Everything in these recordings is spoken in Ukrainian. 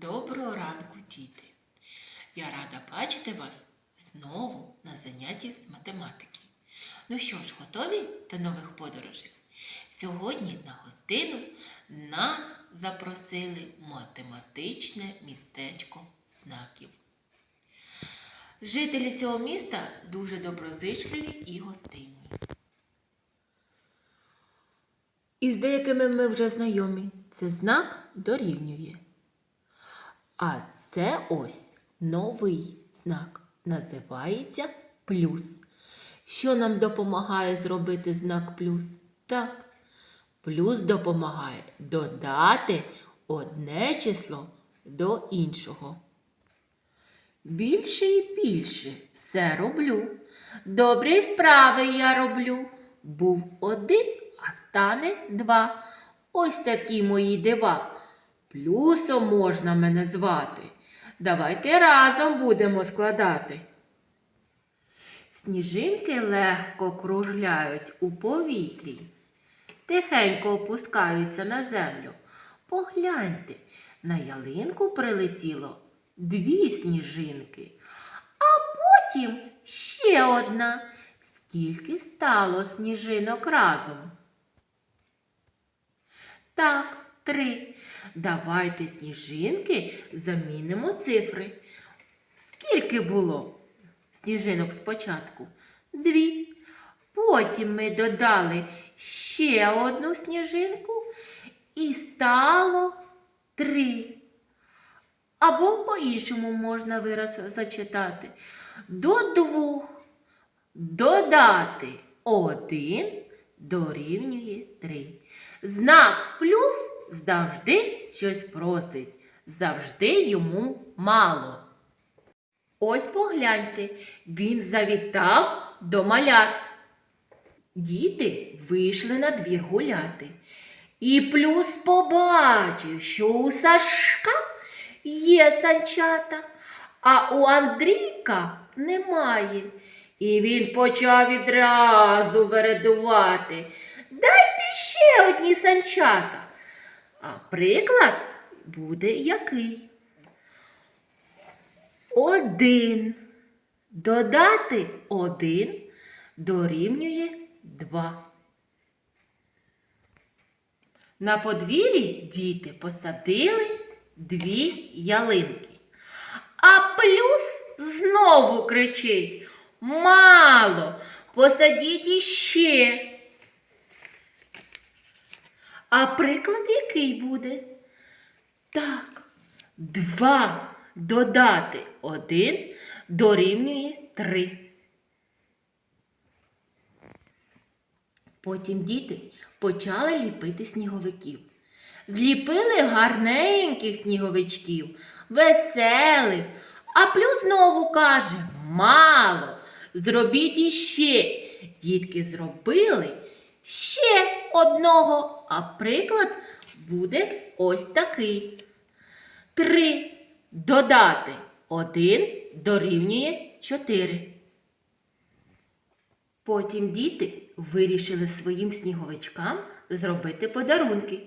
Доброго ранку, діти! Я рада бачити вас знову на занятті з математики. Ну що ж, готові до нових подорожей? Сьогодні на гостину нас запросили математичне містечко знаків. Жителі цього міста дуже доброзичливі і гостинні. І з деякими ми вже знайомі. Це знак дорівнює. А це ось новий знак. Називається плюс. Що нам допомагає зробити знак плюс? Так. Плюс допомагає додати одне число до іншого. Більше і більше все роблю. Добрі справи я роблю. Був один, а стане два. Ось такі мої дива. Плюсом можна мене звати. Давайте разом будемо складати. Сніжинки легко кружляють у повітрі, тихенько опускаються на землю. Погляньте, на ялинку прилетіло дві сніжинки, а потім ще одна. Скільки стало сніжинок разом? Так, три. Давайте сніжинки замінимо цифри. Скільки було сніжинок спочатку? Дві. Потім ми додали ще одну сніжинку і стало три. Або по-іншому можна вираз зачитати. До двох додати один дорівнює три. Знак плюс завжди щось просить, завжди йому мало. Ось погляньте, він завітав до малят. Діти вийшли на двір гуляти. І плюс побачив, що у Сашка є санчата, а у Андрійка немає. І він почав відразу вередувати. Дайте ще одні санчата. А приклад буде який? Один. Додати один дорівнює два. На подвір'ї діти посадили дві ялинки. А плюс знову кричить Мало, посадіть іще. А приклад який буде? Так, два додати один дорівнює три. Потім діти почали ліпити сніговиків. Зліпили гарненьких сніговичків, веселих, а плюс знову каже мало. Зробіть іще. Дітки зробили ще одного, а приклад буде ось такий. Три додати один дорівнює чотири. Потім діти вирішили своїм сніговичкам зробити подарунки.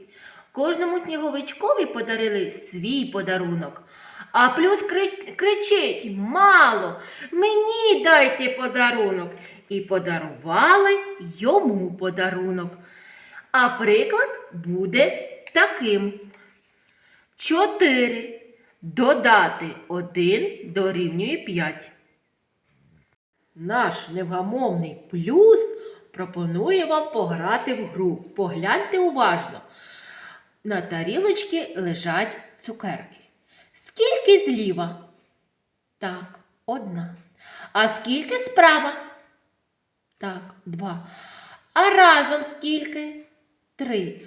Кожному сніговичкові подарили свій подарунок. А плюс кричить мало, мені дайте подарунок. І подарували йому подарунок. А приклад буде таким. Чотири додати один дорівнює п'ять. Наш невгамовний плюс пропонує вам пограти в гру. Погляньте уважно. На тарілочці лежать цукерки. Скільки зліва? Так, одна. А скільки справа? Так, два. А разом скільки? Три.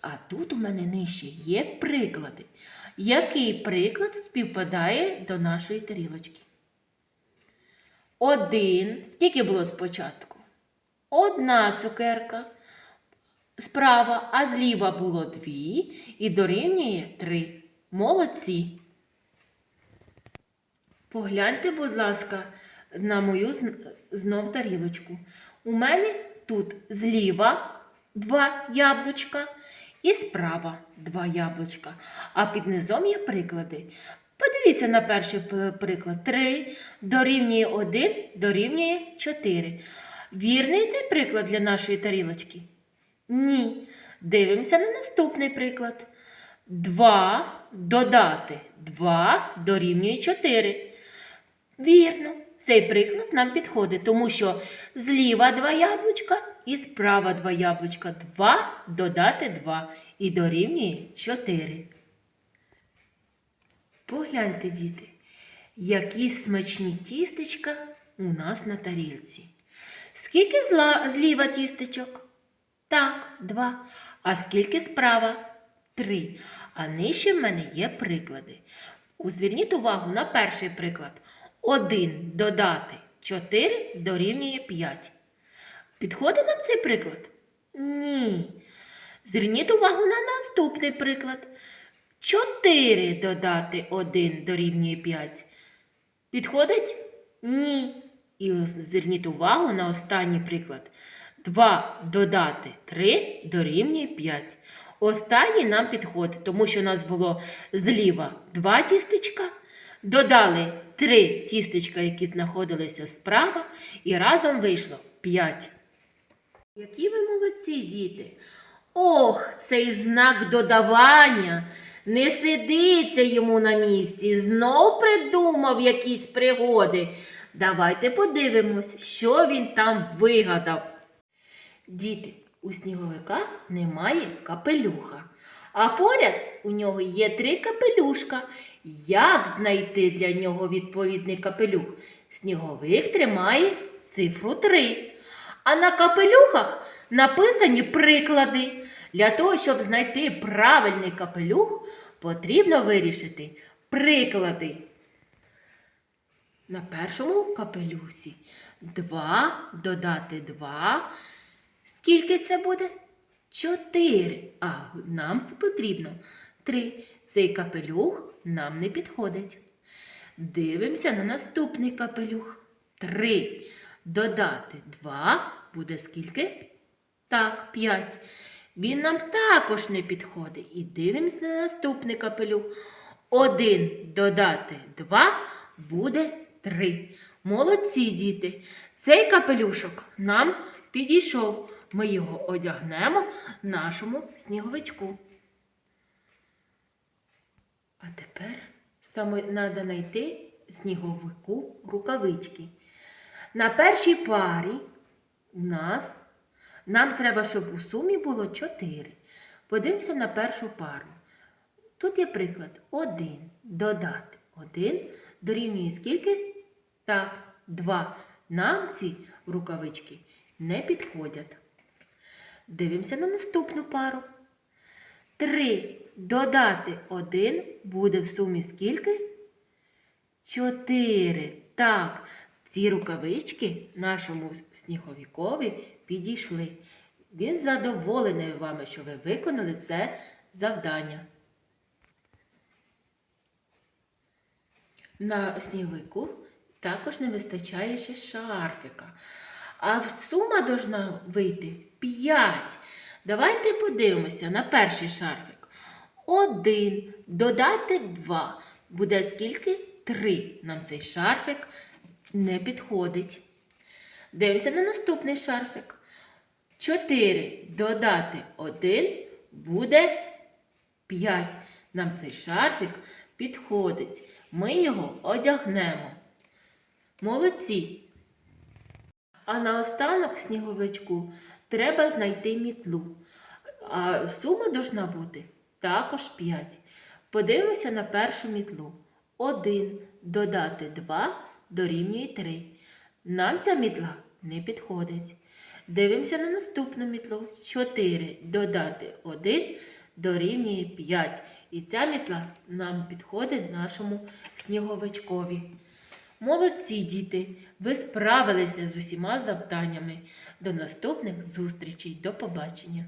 А тут у мене нижче є приклади. Який приклад співпадає до нашої тарілочки? Один. Скільки було спочатку? Одна цукерка. Справа, а зліва було дві і дорівнює три. Молодці. Погляньте, будь ласка, на мою зн- знов тарілочку. У мене тут зліва два яблучка і справа два яблучка. А під низом є приклади. Подивіться на перший приклад. 3 дорівнює 1 дорівнює 4. Вірний цей приклад для нашої тарілочки? Ні. Дивимося на наступний приклад. 2 додати 2 дорівнює 4. Вірно, цей приклад нам підходить, тому що зліва два яблучка і справа два яблучка. 2 додати 2 і дорівнює 4. Погляньте, діти, які смачні тістечка у нас на тарілці. Скільки зліва тістечок? Так, два. А скільки справа? Три. А нижче в мене є приклади. Зверніть увагу на перший приклад. Один додати 4 дорівнює 5. Підходить нам цей приклад? Ні. Зверніть увагу на наступний приклад. 4 додати 1 дорівнює 5. Підходить? Ні. І зверніть увагу на останній приклад. 2 додати 3 дорівнює 5. Останній нам підходить, тому що у нас було зліва 2 тістечка, додали 3 тістечка, які знаходилися справа, і разом вийшло 5. Які ви молодці, діти! Ох, цей знак додавання не сидиться йому на місці, знов придумав якісь пригоди. Давайте подивимось, що він там вигадав. Діти, у сніговика немає капелюха, а поряд у нього є три капелюшка. Як знайти для нього відповідний капелюх? Сніговик тримає цифру 3. А на капелюхах написані приклади. Для того, щоб знайти правильний капелюх, потрібно вирішити приклади. На першому капелюсі 2 додати 2. Скільки це буде? 4. А нам потрібно 3. Цей капелюх нам не підходить. Дивимося на наступний капелюх. 3. Додати 2 буде скільки? Так, 5. Він нам також не підходить. І дивимося на наступний капелюх. 1 додати 2 буде 3. Молодці діти. Цей капелюшок нам підійшов. Ми його одягнемо нашому сніговичку. А тепер саме треба знайти сніговику рукавички. На першій парі у нас нам треба, щоб у сумі було 4. Подивимося на першу пару. Тут є приклад 1 додати 1 дорівнює скільки? Так, 2. Нам ці рукавички не підходять. Дивимося на наступну пару. 3 додати 1 буде в сумі скільки? 4. Так, ці рукавички нашому сніговікові підійшли. Він задоволений вами, що ви виконали це завдання. На сніговику також не вистачає ще шарфика. А сума должна вийти 5. Давайте подивимося на перший шарфик. 1 додати 2. Буде скільки? 3. Нам цей шарфик не підходить. Дивимося на наступний шарфик. 4 додати 1 буде 5. Нам цей шарфик підходить. Ми його одягнемо. Молодці. А наостанок сніговичку треба знайти мітлу. А сума должна бути також 5. Подивимося на першу мітлу. 1 додати 2 дорівнює 3. Нам ця мітла не підходить. Дивимося на наступну мітлу. 4 додати 1 дорівнює 5. І ця мітла нам підходить нашому сніговичкові. Молодці діти! Ви справилися з усіма завданнями. До наступних зустрічей. До побачення!